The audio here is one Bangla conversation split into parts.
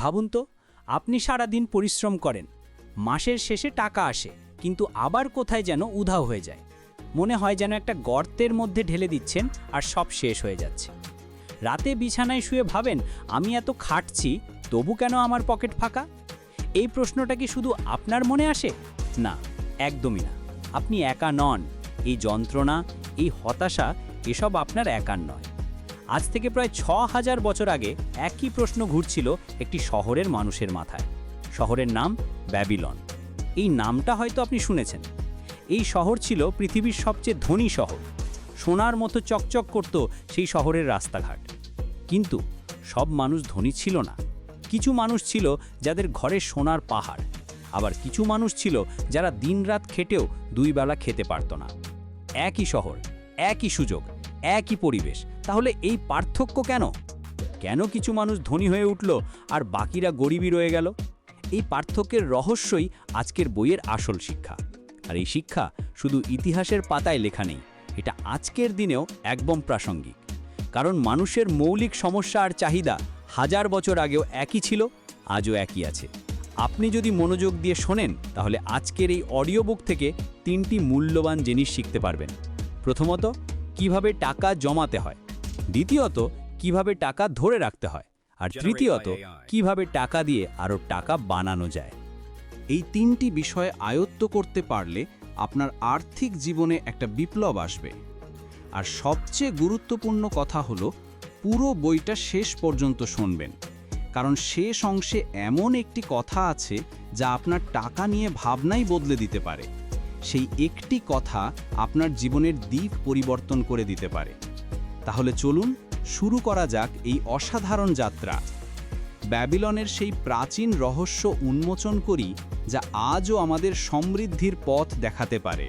ভাবুন তো, আপনি সারা দিন পরিশ্রম করেন, মাসের শেষে টাকা আসে, কিন্তু আবার কোথায় যেন উধাও হয়ে যায়। মনে হয় যেন একটা গর্তের মধ্যে ঢেলে দিচ্ছেন আর সব শেষ হয়ে যাচ্ছে। রাতে বিছানায় শুয়ে ভাবেন, আমি এত খাটছি, তবু কেন আমার পকেট ফাঁকা? এই প্রশ্নটা কি শুধু আপনার মনে আসে? না, একদমই না। আপনি একা নন, এই যন্ত্রণা, এই হতাশা, এসব আপনার একার নয়। আজ থেকে প্রায় ছ হাজার বছর আগে একই প্রশ্ন ঘুরছিল একটি শহরের মানুষের মাথায়। শহরের নাম ব্যাবিলন। এই নামটা হয়তো আপনি শুনেছেন। এই শহর ছিল পৃথিবীর সবচেয়ে ধনী শহর। সোনার মতো চকচক করত সেই শহরের রাস্তাঘাট। কিন্তু সব মানুষ ধনী ছিল না। কিছু মানুষ ছিল যাদের ঘরে সোনার পাহাড়। আবার কিছু মানুষ ছিল যারা দিনরাত খেটেও দুই বেলা খেতে পারত না। একই শহর, একই সুযোগ, একই পরিবেশ তাহলে এই পার্থক্য কেন? কেন কিছু মানুষ ধনী হয়ে উঠল আর বাকিরা গরিবই রয়ে গেল? এই পার্থক্যের রহস্যই আজকের বইয়ের আসল শিক্ষা। আর এই শিক্ষা শুধু ইতিহাসের পাতায় লেখা নেই, এটা আজকের দিনেও একদম প্রাসঙ্গিক। কারণ মানুষের মৌলিক সমস্যা আর চাহিদা হাজার বছর আগেও একই ছিল, আজও একই আছে। আপনি যদি মনোযোগ দিয়ে শোনেন, তাহলে আজকের এই অডিও বুক থেকে তিনটি মূল্যবান জিনিস শিখতে পারবেন। প্রথমত, কীভাবে টাকা জমাতে হয়। দ্বিতীয়ত কীভাবে টাকা ধরে রাখতে হয়? আর তৃতীয়ত কীভাবে টাকা দিয়ে আরও টাকা বানানো যায়? এই তিনটি বিষয় আয়ত্ত করতে পারলে আপনার আর্থিক জীবনে একটা বিপ্লব আসবে। আর সবচেয়ে গুরুত্বপূর্ণ কথা হলো পুরো বইটা শেষ পর্যন্ত শুনবেন। কারণ শেষ অংশে এমন একটি কথা আছে যা আপনার টাকা নিয়ে ভাবনাই বদলে দিতে পারে। সেই একটি কথা আপনার জীবনের দিক পরিবর্তন করে দিতে পারে। তাহলে চলুন শুরু করা যাক এই অসাধারণ যাত্রা। ব্যাবিলনের সেই প্রাচীন রহস্য উন্মোচন করি, যা আজও আমাদের সমৃদ্ধির পথ দেখাতে পারে।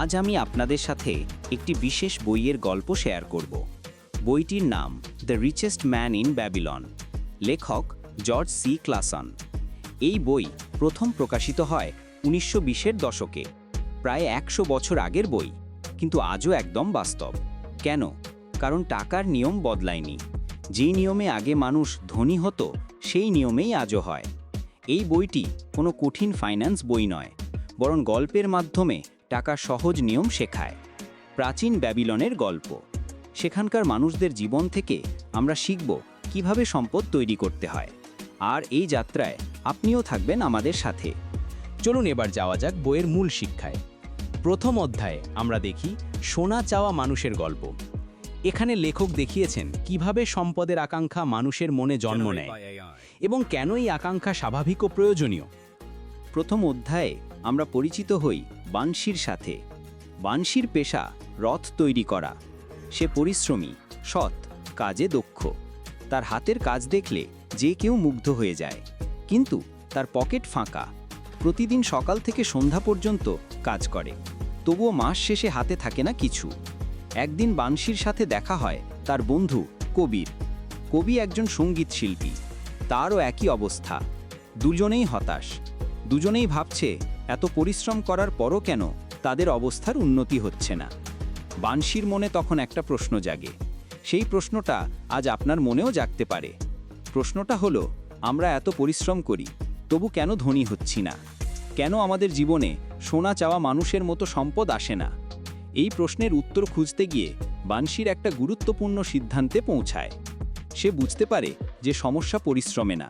আজ আমি আপনাদের সাথে একটি বিশেষ বইয়ের গল্প শেয়ার করব। বইটির নাম the richest man in Babylon লেখক জর্জ সি ক্লাসন। এই বই প্রথম প্রকাশিত হয় উনিশশো বিশের দশকে, প্রায় একশো বছর আগের বই, কিন্তু আজও একদম বাস্তব। কেন? কারণ টাকার নিয়ম বদলায়নি। যেই নিয়মে আগে মানুষ ধনী হতো, সেই নিয়মেই আজও হয়। এই বইটি কোনো কঠিন ফাইন্যান্স বই নয়, বরং গল্পের মাধ্যমে টাকা সহজ নিয়ম শেখায়। প্রাচীন ব্যাবিলনের গল্প। সেখানকার মানুষদের জীবন থেকে আমরা শিখব কীভাবে সম্পদ তৈরি করতে হয়। আর এই যাত্রায় আপনিও থাকবেন আমাদের সাথে। চলুন এবার যাওয়া যাক বইয়ের মূল শিক্ষায়। প্রথম অধ্যায়ে আমরা দেখি সোনা চাওয়া মানুষের গল্প। এখানে লেখক দেখিয়েছেন কীভাবে সম্পদের আকাঙ্ক্ষা মানুষের মনে জন্ম নেয় এবং কেন এই আকাঙ্ক্ষা স্বাভাবিক ও প্রয়োজনীয়। প্রথম অধ্যায়ে আমরা পরিচিত হই বানশির সাথে। বানশির পেশা রথ তৈরি করা। সে পরিশ্রমী সৎ কাজে দক্ষ। তার হাতের কাজ দেখলে যে কেউ মুগ্ধ হয়ে যায়। কিন্তু তার পকেট ফাঁকা। প্রতিদিন সকাল থেকে সন্ধ্যা পর্যন্ত কাজ করে। তবুও মাস শেষে হাতে থাকে না কিছু। একদিন বানশির সাথে দেখা হয়, তার বন্ধু, কবির। কবি একজন সংগীত শিল্পী। তারও একই অবস্থা। দুজনেই হতাশ। দুজনেই ভাবছে, এত পরিশ্রম করার পরও কেন তাদের অবস্থার উন্নতি হচ্ছে না। বানশির মনে তখন একটা প্রশ্ন জাগে। সেই প্রশ্নটা আজ আপনার মনেও জাগতে পারে। প্রশ্নটা হলো, আমরা এত পরিশ্রম করি, তবু কেন ধনী হচ্ছি না? কেন আমাদের জীবনে সোনা চাওয়া মানুষের মতো সম্পদ আসে না? এই প্রশ্নের উত্তর খুঁজতে গিয়ে বানশির একটা গুরুত্বপূর্ণ সিদ্ধান্তে পৌঁছায়। সে বুঝতে পারে যে সমস্যা পরিশ্রমে না,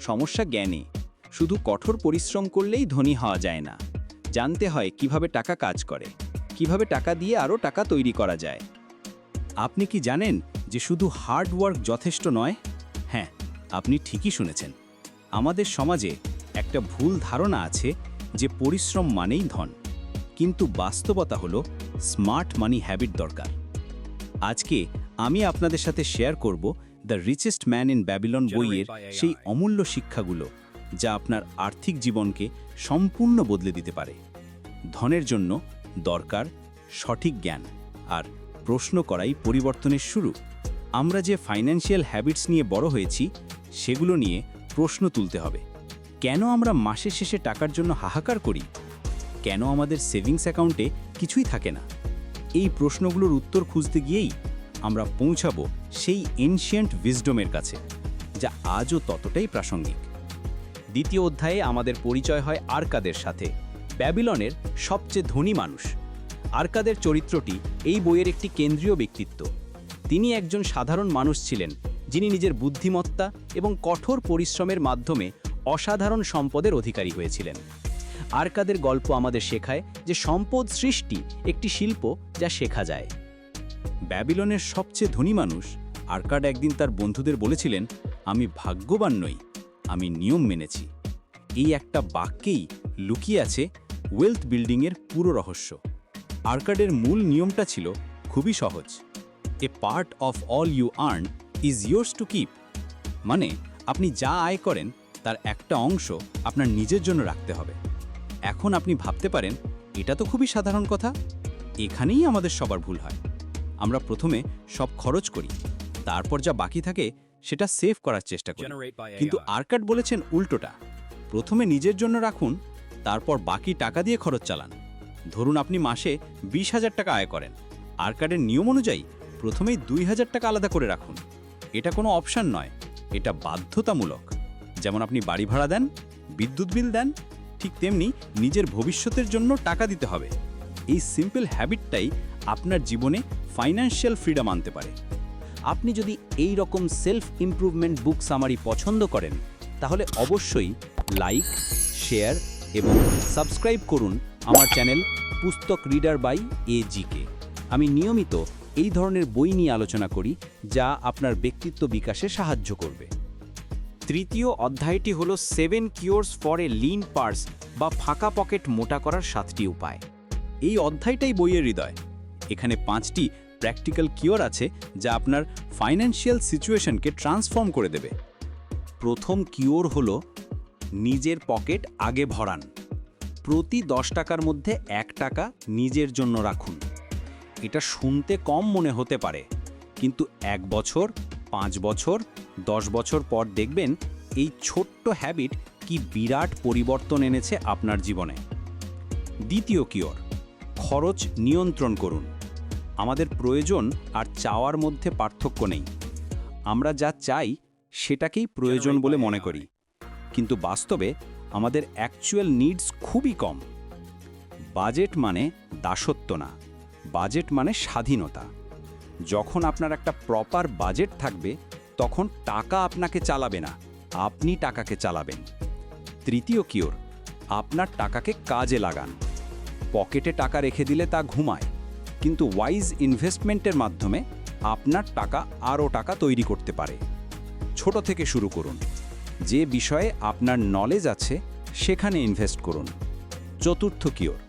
সমস্যা জ্ঞানে। শুধু কঠোর পরিশ্রম করলেই ধনী হওয়া যায় না। জানতে হয় কীভাবে টাকা কাজ করে, কীভাবে টাকা দিয়ে আরও টাকা তৈরি করা যায়। আপনি কি জানেন যে শুধু হার্ড ওয়ার্ক যথেষ্ট নয়? হ্যাঁ আপনি ঠিকই শুনেছেন। আমাদের সমাজে একটা ভুল ধারণা আছে যে পরিশ্রম মানেই ধন। কিন্তু বাস্তবতা হলো স্মার্ট মানি হ্যাবিট দরকার। আজকে আমি আপনাদের সাথে শেয়ার করব the richest man in Babylon বইয়ের সেই অমূল্য শিক্ষাগুলো যা আপনার আর্থিক জীবনকে সম্পূর্ণ বদলে দিতে পারে। ধনের জন্য দরকার সঠিক জ্ঞান আর প্রশ্ন করাই পরিবর্তনের শুরু। আমরা যে ফাইন্যান্সিয়াল হ্যাবিটস নিয়ে বড় হয়েছি সেগুলো নিয়ে প্রশ্ন তুলতে হবে। কেন আমরা মাসের শেষে টাকার জন্য হাহাকার করি? কেন আমাদের সেভিংস অ্যাকাউন্টে কিছুই থাকে না? এই প্রশ্নগুলোর উত্তর খুঁজতে গিয়েই আমরা পৌঁছাবো সেই এনশিয়েন্ট উইজডমের কাছে, যা আজও ততটাই প্রাসঙ্গিক। দ্বিতীয় অধ্যায়ে আমাদের পরিচয় হয় আরকাদের সাথে, ব্যাবিলনের সবচেয়ে ধনী মানুষ। আরকাদের চরিত্রটি এই বইয়ের একটি কেন্দ্রীয় ব্যক্তিত্ব। তিনি একজন সাধারণ মানুষ ছিলেন, যিনি নিজের বুদ্ধিমত্তা এবং কঠোর পরিশ্রমের মাধ্যমে অসাধারণ সম্পদের অধিকারী হয়েছিলেন। আরকাদের গল্প আমাদের শেখায় যে সম্পদ সৃষ্টি একটি শিল্প যা শেখা যায়। ব্যাবিলনের সবচেয়ে ধনী মানুষ আর্কাড একদিন তার বন্ধুদের বলেছিলেন, আমি ভাগ্যবান নই, আমি নিয়ম মেনেছি। এই একটা বাক্যেই লুকিয়ে আছে ওয়েলথ বিল্ডিংয়ের পুরো রহস্য। আর্কাডের মূল নিয়মটা ছিল, খুবই সহজ। A part of all you earn is yours to keep মানে আপনি যা আয় করেন, তার একটা অংশ আপনার নিজের জন্য রাখতে হবে। এখন আপনি ভাবতে পারেন এটা তো খুবই সাধারণ কথা। এখানেই আমাদের সবার ভুল হয়। আমরা প্রথমে সব খরচ করি তারপর যা বাকি থাকে সেটা সেভ করার চেষ্টা করি। কিন্তু আরকাট বলেছেন উল্টোটা। প্রথমে নিজের জন্য রাখুন তারপর বাকি টাকা দিয়ে খরচ চালান। ধরুন আপনি মাসে বিশ হাজার টাকা আয় করেন। আরকাডের নিয়ম অনুযায়ী প্রথমেই দুই হাজার টাকা আলাদা করে রাখুন। এটা কোনো অপশান নয় এটা বাধ্যতামূলক। যেমন আপনি বাড়ি ভাড়া দেন বিদ্যুৎ বিল দেন ঠিক তেমনি নিজের ভবিষ্যতের জন্য টাকা দিতে হবে। এই সিম্পল হ্যাবিটটাই আপনার জীবনে ফাইন্যান্সিয়াল ফ্রিডম আনতে পারে। আপনি যদি এই রকম সেলফ ইমপ্রুভমেন্ট বুক সামারি পছন্দ করেন, তাহলে অবশ্যই লাইক শেয়ার এবং সাবস্ক্রাইব করুন আমার চ্যানেল পুস্তক রিডার বাই এজিকে আমি নিয়মিত এই ধরনের বই নিয়ে আলোচনা করি, যা আপনার ব্যক্তিত্ব বিকাশে সাহায্য করবে। তৃতীয় অধ্যায়টি হল seven cures for a lean purse বা ফাঁকা পকেট মোটা করার সাতটি উপায়। এই অধ্যায়টাই বইয়ের হৃদয়। এখানে পাঁচটি প্র্যাকটিক্যাল কিওর আছে যা আপনার ফাইন্যান্সিয়াল সিচুয়েশনকে ট্রান্সফর্ম করে দেবে। প্রথম কিওর হল, নিজের পকেট আগে ভরান। প্রতি দশ টাকার মধ্যে এক টাকা নিজের জন্য রাখুন। এটা শুনতে কম মনে হতে পারে, কিন্তু এক বছর, পাঁচ বছর দশ বছর পর দেখবেন এই ছোট্ট হ্যাবিট কি বিরাট পরিবর্তন এনেছে আপনার জীবনে। দ্বিতীয় কিওর খরচ নিয়ন্ত্রণ করুন। আমাদের প্রয়োজন আর চাওয়ার মধ্যে পার্থক্য নেই। আমরা যা চাই সেটাকেই প্রয়োজন বলে মনে করি। কিন্তু বাস্তবে আমাদের অ্যাকচুয়াল নিডস খুবই কম। বাজেট মানে দাসত্ব না, বাজেট মানে স্বাধীনতা। যখন আপনার একটা প্রপার বাজেট থাকবে তখন টাকা আপনাকে চালাবে না, আপনি টাকাকে চালাবেন। তৃতীয় কিওর, আপনার টাকাকে কাজে লাগান। পকেটে টাকা রেখে দিলে তা ঘুমায়, কিন্তু ওয়াইজ ইনভেস্টমেন্টের মাধ্যমে আপনার টাকা আরও টাকা তৈরি করতে পারে। ছোট থেকে শুরু করুন, যে বিষয়ে আপনার নলেজ আছে সেখানে ইনভেস্ট করুন। চতুর্থ কিওর,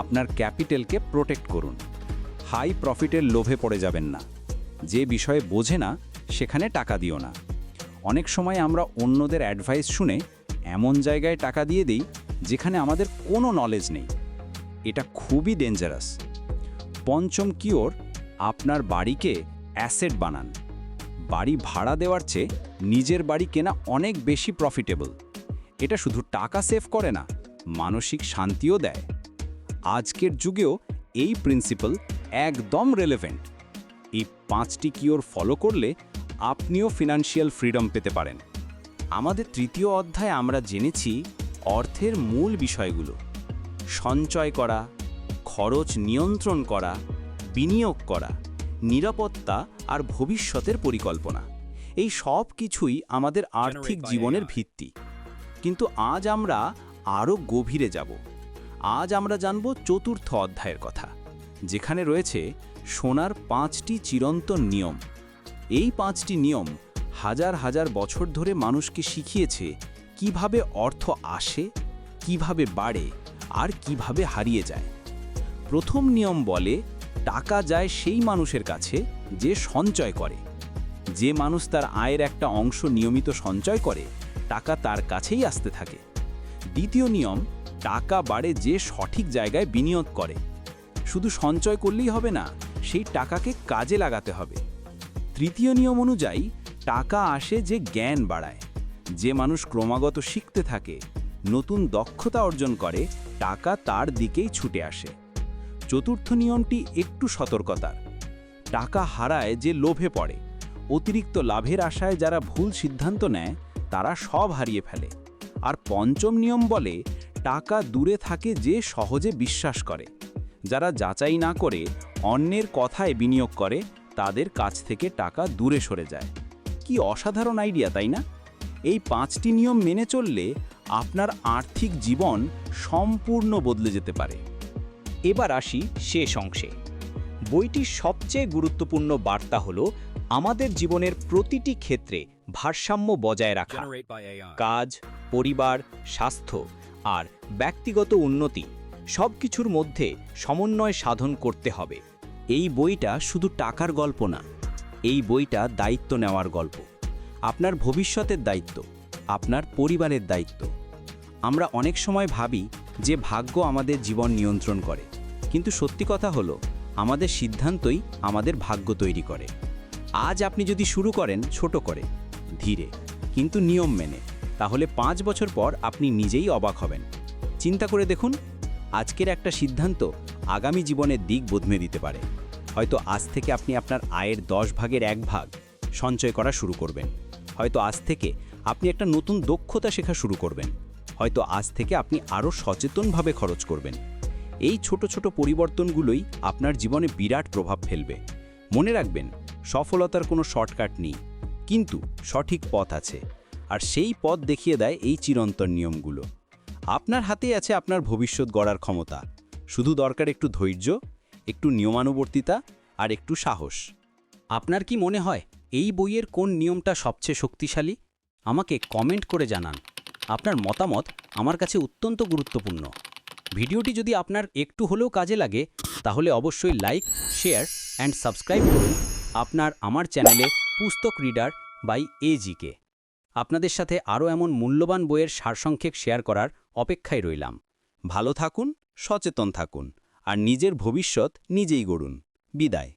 আপনার ক্যাপিটালকে প্রোটেক্ট করুন। হাই প্রফিটের লোভে পড়ে যাবেন না, যে বিষয়ে বোঝে না সেখানে টাকা দিও না। অনেক সময় আমরা অন্যদের অ্যাডভাইস শুনে এমন জায়গায় টাকা দিয়ে দিই যেখানে আমাদের কোনো নলেজ নেই। এটা খুবই ডেঞ্জারাস পঞ্চম কিওর আপনার বাড়িকে অ্যাসেট বানান। বাড়ি ভাড়া দেওয়ার চেয়ে নিজের বাড়ি কেনা অনেক বেশি প্রফিটেবল এটা শুধু টাকা সেভ করে না, মানসিক শান্তিও দেয়। আজকের যুগেও এই প্রিন্সিপাল একদম রেলেভেন্ট এই পাঁচটি কিওর ফলো করলে আপনিও ফিনান্সিয়াল ফ্রিডম পেতে পারেন। আমাদের তৃতীয় অধ্যায়ে আমরা জেনেছি অর্থের মূল বিষয়গুলো। সঞ্চয় করা খরচ নিয়ন্ত্রণ করা বিনিয়োগ করা নিরাপত্তা আর ভবিষ্যতের পরিকল্পনা। এই সব কিছুই আমাদের আর্থিক জীবনের ভিত্তি। কিন্তু আজ আমরা আরও গভীরে যাব। আজ আমরা জানব চতুর্থ অধ্যায়ের কথা যেখানে রয়েছে সোনার পাঁচটি চিরন্তন নিয়ম। এই পাঁচটি নিয়ম হাজার হাজার বছর ধরে মানুষকে শিখিয়েছে কীভাবে অর্থ আসে, কীভাবে বাড়ে আর কীভাবে হারিয়ে যায়। প্রথম নিয়ম বলে, টাকা যায় সেই মানুষের কাছে যে সঞ্চয় করে। যে মানুষ তার আয়ের একটা অংশ নিয়মিত সঞ্চয় করে, টাকা তার কাছেই আসতে থাকে। দ্বিতীয় নিয়ম, টাকা বাড়ে যে সঠিক জায়গায় বিনিয়োগ করে। শুধু সঞ্চয় করলেই হবে না, সেই টাকাকে কাজে লাগাতে হবে। তৃতীয় নিয়ম অনুযায়ী, টাকা আসে যে জ্ঞান বাড়ায়। যে মানুষ ক্রমাগত শিখতে থাকে, নতুন দক্ষতা অর্জন করে, টাকা তার দিকেই ছুটে আসে। চতুর্থ নিয়মটি একটু সতর্কতার। টাকা হারায় যে লোভে পড়ে, অতিরিক্ত লাভের আশায় যারা ভুল সিদ্ধান্ত নেয়, তারা সব হারিয়ে ফেলে। আর পঞ্চম নিয়ম বলে, টাকা দূরে থাকে যে সহজে বিশ্বাস করে। যারা যাচাই না করে, অন্যের কথায় বিনিয়োগ করে তাদের কাছ থেকে টাকা দূরে সরে যায়। কি অসাধারণ আইডিয়া তাই না? এই পাঁচটি নিয়ম মেনে চললে আপনার আর্থিক জীবন সম্পূর্ণ বদলে যেতে পারে। এবার আসি শেষ অংশে। বইটির সবচেয়ে গুরুত্বপূর্ণ বার্তা হল আমাদের জীবনের প্রতিটি ক্ষেত্রে ভারসাম্য বজায় রাখা। কাজ পরিবার স্বাস্থ্য আর ব্যক্তিগত উন্নতি সবকিছুর মধ্যে সমন্বয় সাধন করতে হবে। এই বইটা শুধু টাকার গল্প না, এই বইটা দায়িত্ব নেওয়ার গল্প। আপনার ভবিষ্যতের দায়িত্ব, আপনার পরিবারের দায়িত্ব। আমরা অনেক সময় ভাবি যে ভাগ্য আমাদের জীবন নিয়ন্ত্রণ করে, কিন্তু সত্যি কথা হলো, আমাদের সিদ্ধান্তই আমাদের ভাগ্য তৈরি করে। আজ আপনি যদি শুরু করেন ছোট করে, ধীরে, কিন্তু নিয়ম মেনে, তাহলে পাঁচ বছর পর আপনি নিজেই অবাক হবেন। চিন্তা করে দেখুন আজকের একটা সিদ্ধান্ত আগামী জীবনের দিক বদলে দিতে পারে। হয়তো আজ থেকে আপনি আপনার আয়ের দশ ভাগের এক ভাগ সঞ্চয় করা শুরু করবেন। হয়তো আজ থেকে আপনি একটা নতুন দক্ষতা শেখা শুরু করবেন। হয়তো আজ থেকে আপনি আরও সচেতনভাবে খরচ করবেন। এই ছোট ছোট পরিবর্তনগুলোই আপনার জীবনে বিরাট প্রভাব ফেলবে। মনে রাখবেন, সফলতার কোনো শর্টকাট নেই, কিন্তু সঠিক পথ আছে। আর সেই পথ দেখিয়ে দেয় এই চিরন্তন নিয়মগুলো। আপনার হাতেই আছে আপনার ভবিষ্যৎ গড়ার ক্ষমতা। শুধু দরকার একটু ধৈর্য, একটু নিয়মানুবর্তিতা আর একটু সাহস। আপনার কি মনে হয় এই বইয়ের কোন নিয়মটা সবচেয়ে শক্তিশালী? আমাকে কমেন্ট করে জানান। আপনার মতামত আমার কাছে অত্যন্ত গুরুত্বপূর্ণ। ভিডিওটি যদি আপনার একটু হলেও কাজে লাগে, তাহলে অবশ্যই লাইক, শেয়ার অ্যান্ড সাবস্ক্রাইব করুন আপনার আমার চ্যানেলে পুস্তক রিডার বাই এজিকে আপনাদের সাথে আরও এমন মূল্যবান বইয়ের সারসংক্ষেপ শেয়ার করার অপেক্ষায় রইলাম। ভালো থাকুন সচেতন থাকুন আর নিজের ভবিষ্যৎ নিজেই গড়ুন। বিদায়।